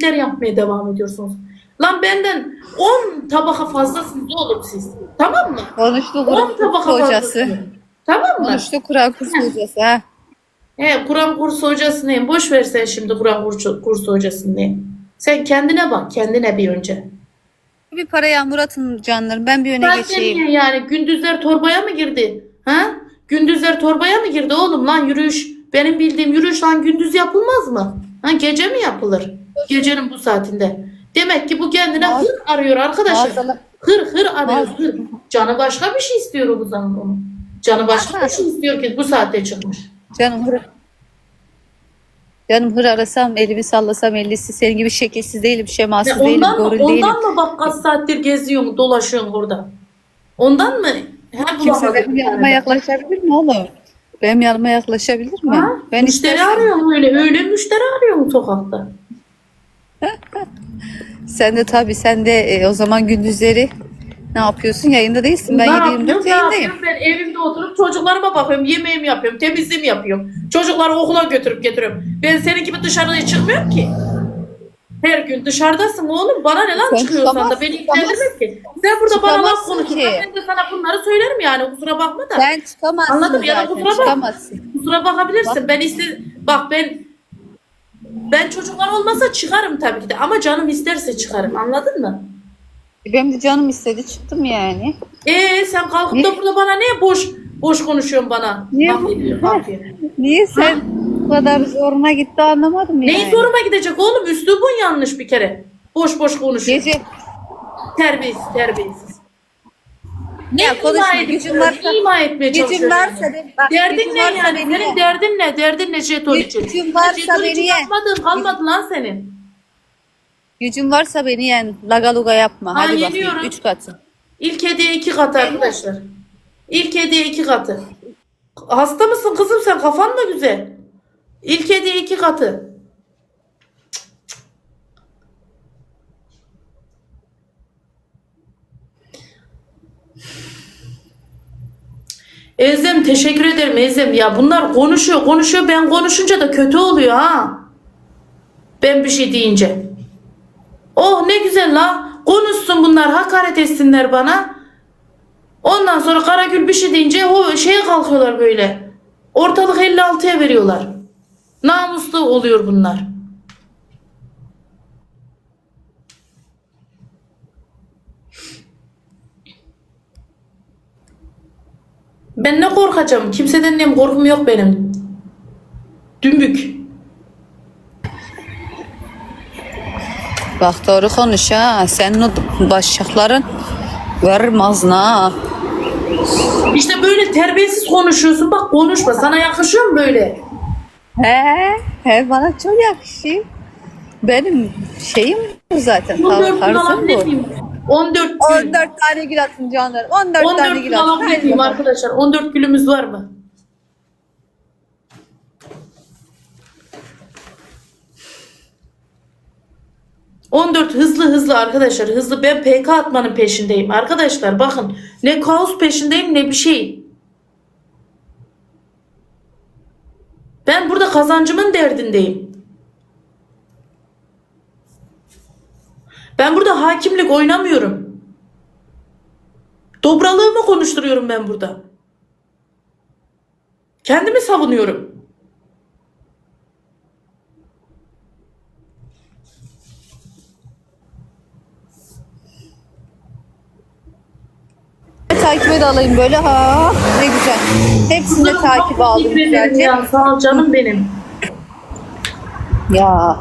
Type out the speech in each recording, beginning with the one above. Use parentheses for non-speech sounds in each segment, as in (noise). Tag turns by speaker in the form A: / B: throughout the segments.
A: cimrilikler yapmaya devam ediyorsunuz. Lan benden 10 tabaka fazlasınız oğlum siz. Tamam mı?
B: Konuştu
A: 10
B: Kur'an
A: tabaka
B: hocası.
A: Tamam mı?
B: Konuştu Kur'an kursu hocası ha.
A: He, Kur'an kursu hocası neyim? Boş ver sen şimdi Kur'an kursu, kursu hocası neyim? Sen kendine bak, kendine bir önce.
B: Bir para yağmur atın canlarım. Ben bir öne
A: Zaten
B: geçeyim.
A: yani gündüzler torbaya mı girdi? Ha? Gündüzler torbaya mı girdi oğlum lan yürüyüş? Benim bildiğim yürüyüş lan gündüz yapılmaz mı? Ha gece mi yapılır? Gecenin bu saatinde. Demek ki bu kendine
B: Mağaz-
A: hır arıyor arkadaşlar. Hır hır arıyor
B: Mağaz-
A: hır. Canı başka bir şey istiyor o zaman onun. Canı başka bir şey istiyor ki bu saatte çıkmış.
B: Canım hır. Canım hır arasam elimi sallasam ellisi senin gibi şekilsiz değilim, şemasız
A: Ya
B: değilim,
A: ondan mı,
B: goril değilim.
A: ondan mı bak kaç saattir geziyorsun, dolaşıyorsun orada? Ondan mı? Her
B: Kimse
A: bulamadın
B: benim yanıma
A: yani.
B: yaklaşabilir mi oğlum? Benim yanıma yaklaşabilir mi?
A: Ha?
B: Ben
A: müşteri
B: istersem-
A: arıyorum öyle. Öyle müşteri arıyorum sokakta.
B: Sen de tabii sen de e, o zaman gündüzleri ne yapıyorsun? Yayında değilsin. Ben
A: Ne
B: 7-24
A: yapıyorum, ne
B: yayındayım.
A: yapıyorum? Ben evimde oturup çocuklarıma bakıyorum. Yemeğimi yapıyorum. Temizliğimi yapıyorum. Çocukları okula götürüp getiriyorum. Ben senin gibi dışarıya çıkmıyorum ki. Her gün dışarıdasın oğlum. Bana ne lan
B: Sen
A: çıkıyorsan da
B: çıkamazsın,
A: beni ilgilendirmez ki. Sen burada bana laf
B: Çıkamazsın ki.
A: Ben de sana bunları söylerim yani. Kusura bakma da.
B: Sen çıkamazsın
A: Anladım ya da
B: zaten.
A: kusura bak.
B: Çıkamazsın.
A: Kusura bakabilirsin. Ben iste bak ben ben çocuklar olmasa çıkarım tabii ki de ama canım isterse çıkarım. Anladın mı?
B: Benim de canım istedi çıktım yani.
A: Ee sen kalkıp da burada bana ne boş boş konuşuyorsun bana?
B: Niye?
A: Laf ediyor, laf ediyor.
B: Niye sen bu kadar zoruna gitti anlamadım yani.
A: Neyin zoruma gidecek oğlum? Üslubun yanlış bir kere. Boş boş konuşuyor.
B: Gece
A: Terbiyesiz, terbiyesiz. Ne
B: Ya konuşma, gücün varsa-
A: ima etmeye
B: gücün varsa de- bak,
A: Derdin ne yani?
B: beni
A: Senin derdin ne? Derdin ne jeton için?
B: Gücün varsa beni ye.
A: yapmadın kalmadı lan senin.
B: Gücün varsa beni yen. Laga luga yapma.
A: Ha,
B: Hadi bakayım.
A: yeniyorum.
B: Üç katı.
A: İlk hediye iki katı arkadaşlar. İlk hediye iki katı. Hasta mısın kızım sen? Kafan da güzel. İlk hediye iki katı. Ezem teşekkür ederim Ezem. Ya bunlar konuşuyor konuşuyor ben konuşunca da kötü oluyor ha. Ben bir şey deyince. Oh ne güzel la. Konuşsun bunlar hakaret etsinler bana. Ondan sonra Karagül bir şey deyince o şeye kalkıyorlar böyle. Ortalık 56'ya veriyorlar. Namuslu oluyor bunlar. Ben ne korkacağım? Kimseden ne korkum yok benim. Dümbük.
B: Bak doğru konuş ha. Senin o başakların verir ağzına.
A: İşte böyle terbiyesiz konuşuyorsun. Bak konuşma. Sana yakışıyor mu böyle?
B: He, he bana çok yakışıyor. Benim şeyim bu zaten.
A: 14 gün
B: Tarzım bu.
A: Miyim? 14 gün.
B: 14 tane gül atın canlar. 14,
A: 14
B: tane gül atın.
A: alabilir
B: Hadi
A: miyim
B: bakalım.
A: arkadaşlar? 14 gülümüz var mı? ...14 hızlı hızlı arkadaşlar hızlı ben PK atmanın peşindeyim arkadaşlar bakın ne kaos peşindeyim ne bir şey. Ben burada kazancımın derdindeyim. Ben burada hakimlik oynamıyorum. Dobralığımı konuşturuyorum ben burada. Kendimi savunuyorum.
B: Takibe de alayım böyle. Ha, ne güzel. Hepsini de takip aldım güzelce.
A: Ya, sağ ol canım benim.
B: Ya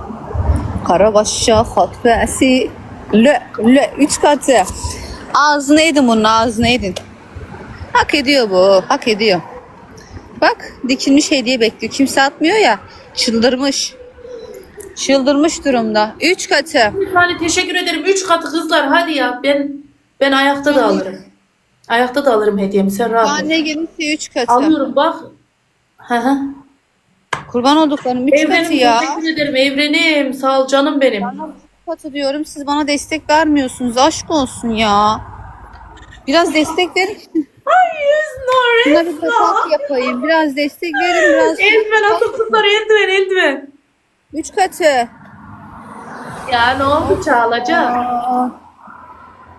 B: Karabaşça hatbesi le le üç katı. Ağzını yedin bunun ağzını yedin. Hak ediyor bu hak ediyor. Bak dikilmiş hediye bekliyor. Kimse atmıyor ya. Çıldırmış. Çıldırmış durumda. Üç katı.
A: Tane teşekkür ederim. Üç katı kızlar hadi ya. Ben ben ayakta da alırım. Ayakta da alırım hediyemi. Sen rahat ol.
B: Anne gelirse üç katı.
A: Alıyorum bak. Hı hı.
B: Kurban olduklarım üç katı
A: Evrenim
B: ya.
A: teşekkür ederim. Evrenim. Sağ ol canım benim.
B: Bana diyorum. Siz bana destek vermiyorsunuz. Aşk olsun ya. Biraz destek verin.
A: Ay yüz
B: Şuna bir destek yapayım. Biraz destek verin. Biraz (laughs)
A: Eldiven atın kızlar eldiven eldiven.
B: Üç katı.
A: Ya ne oldu Çağlacak?
B: Aa,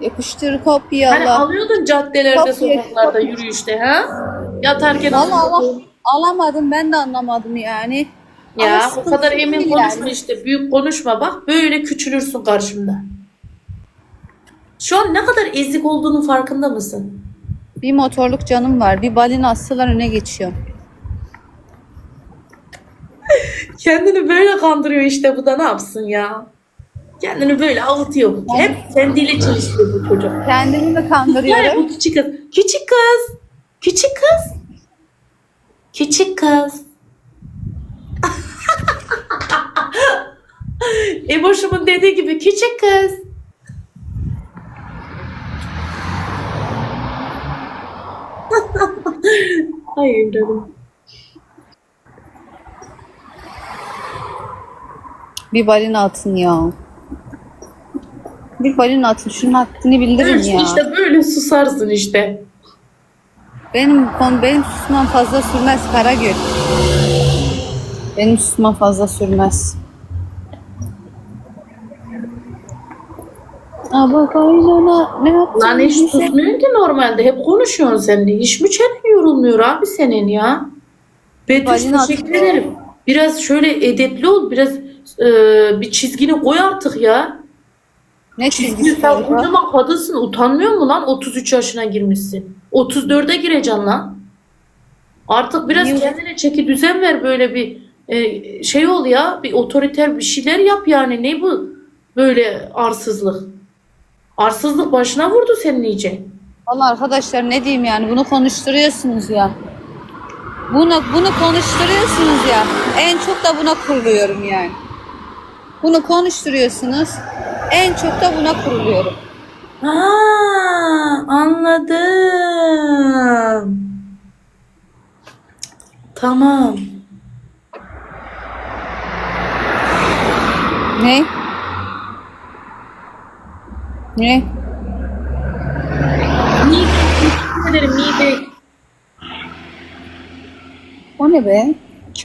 B: yapıştır
A: Hani
B: kopyala.
A: alıyordun caddelerde,
B: Kopya,
A: sokaklarda
B: kopya.
A: yürüyüşte ha? Yatarken
B: Allah Allah.
A: alıyordun.
B: Alamadım ben de anlamadım yani.
A: Ya
B: Ama
A: o kadar
B: değil
A: emin
B: yani.
A: konuşma işte. Büyük konuşma bak. Böyle küçülürsün karşımda. Şu an ne kadar ezik olduğunun farkında mısın?
B: Bir motorluk canım var. Bir balina astılar öne geçiyor. (laughs)
A: Kendini böyle kandırıyor işte bu da ne yapsın ya? Kendini böyle avutuyor. Hep kendiyle çalışıyor bu çocuk.
B: Kendimi mi
A: Yani
B: kandırıyorum?
A: bu küçük kız. Küçük kız. Küçük kız. Küçük kız. (laughs) Eboşumun dediği gibi küçük kız. (laughs) Hayır dedim.
B: Bir balina atın ya. Bir balina atın. Şunun haddini bildirin
A: İşte,
B: ya.
A: işte böyle susarsın işte.
B: Benim kon benim susmam fazla sürmez Karagül. Benim susmam fazla sürmez. Aba kaynana ne yaptın?
A: Lan hiç susmuyorsun ki normalde. Hep konuşuyorsun sen de. Hiç mi çenen yorulmuyor abi senin ya? Betüş teşekkür
B: atıyor.
A: ederim. Biraz şöyle edepli ol. Biraz e, bir çizgini koy artık ya.
B: Ne çizgisi
A: sen
B: var?
A: kocaman kadınsın. Utanmıyor mu lan? 33 yaşına girmişsin. 34'e gireceksin lan. Artık biraz
B: Niye?
A: kendine çeki düzen ver böyle bir e, şey ol ya. Bir otoriter bir şeyler yap yani. Ne bu böyle arsızlık? Arsızlık başına vurdu senin iyice.
B: Valla arkadaşlar ne diyeyim yani bunu konuşturuyorsunuz ya. Bunu bunu konuşturuyorsunuz ya. En çok da buna kuruluyorum yani. Bunu konuşturuyorsunuz. En çok da buna kuruluyorum.
A: Aa, anladım. Tamam.
B: Ne? Ne?
A: Mide, teşekkür ederim mide.
B: O ne be?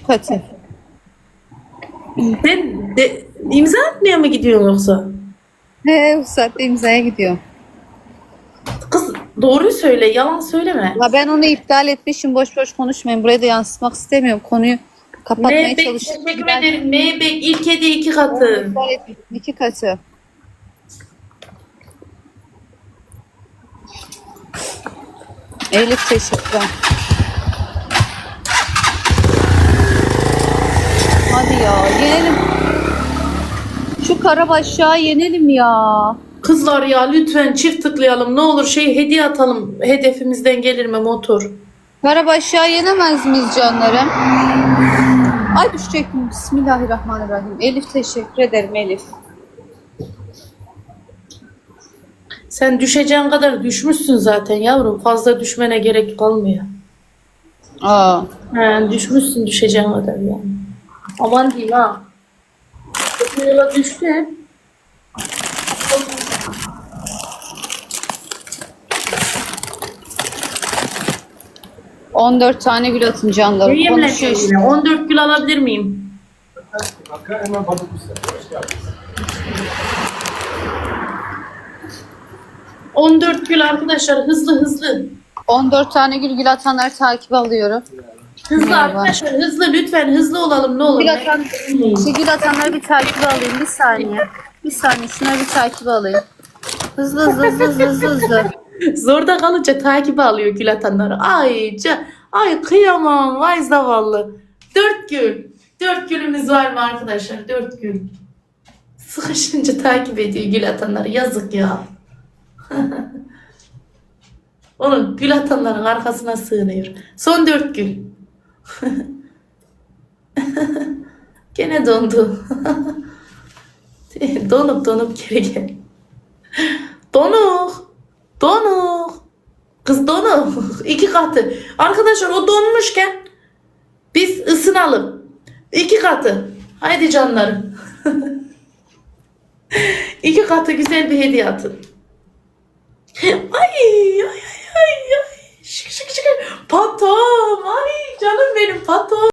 B: Katı.
A: Sen de imza atmaya mı gidiyorsun yoksa?
B: He, bu saatte imzaya gidiyor.
A: Kız doğruyu söyle, yalan söyleme.
B: Ya ben onu iptal etmişim. Boş boş konuşmayın. Buraya da yansıtmak istemiyorum. Konuyu kapatmaya
A: Meybek
B: çalışıyorum.
A: teşekkür ederim. Meybek ilk hediye iki katı.
B: İptal etmişim. İki katı. Elif teşekkürler. Hadi ya yenelim. Şu karabaşağı yenelim ya.
A: Kızlar ya lütfen çift tıklayalım. Ne olur şey hediye atalım. Hedefimizden gelir mi motor?
B: Karabaşağı yenemez miyiz canlarım? Ay düşecektim. Bismillahirrahmanirrahim. Elif teşekkür ederim Elif.
A: Sen düşeceğin kadar düşmüşsün zaten yavrum. Fazla düşmene gerek kalmıyor.
B: Aa.
A: He, düşmüşsün düşeceğin kadar yani. Aman diyeyim ha. Bu yola düştü.
B: 14 tane gül atın canlarım. Konuşuyor işte.
A: sevgili. 14 gül alabilir miyim?
C: Hakkı hemen balık usta. Hoş geldiniz.
A: 14 gül arkadaşlar hızlı hızlı.
B: 14 tane gül gül atanları takip alıyorum.
A: Hızlı
B: Merhaba.
A: arkadaşlar hızlı lütfen hızlı olalım ne olur.
B: Gül, atan, şu gül atanları bir takip alayım. Bir saniye. Bir saniye şunları bir takip alayım. Hızlı hızlı hızlı hızlı hızlı. hızlı.
A: Zorda kalınca takibi alıyor gül atanları. Ay, ca, ay kıyamam vay zavallı. Dört gül. Dört gülümüz var mı arkadaşlar? Dört gül. Sıkışınca takip ediyor gül atanları. Yazık ya. (laughs) Onun gül atanların arkasına sığınıyor. Son dört gül. (laughs) Gene dondu. (laughs) donup donup geri gel. Donuk. Donuk. Kız donuk. İki katı. Arkadaşlar o donmuşken biz ısınalım. İki katı. Haydi canlarım. İki katı güzel bir hediye atın. Ay ay ay ay. Şık şık şık. Patom. Ay canım benim patom.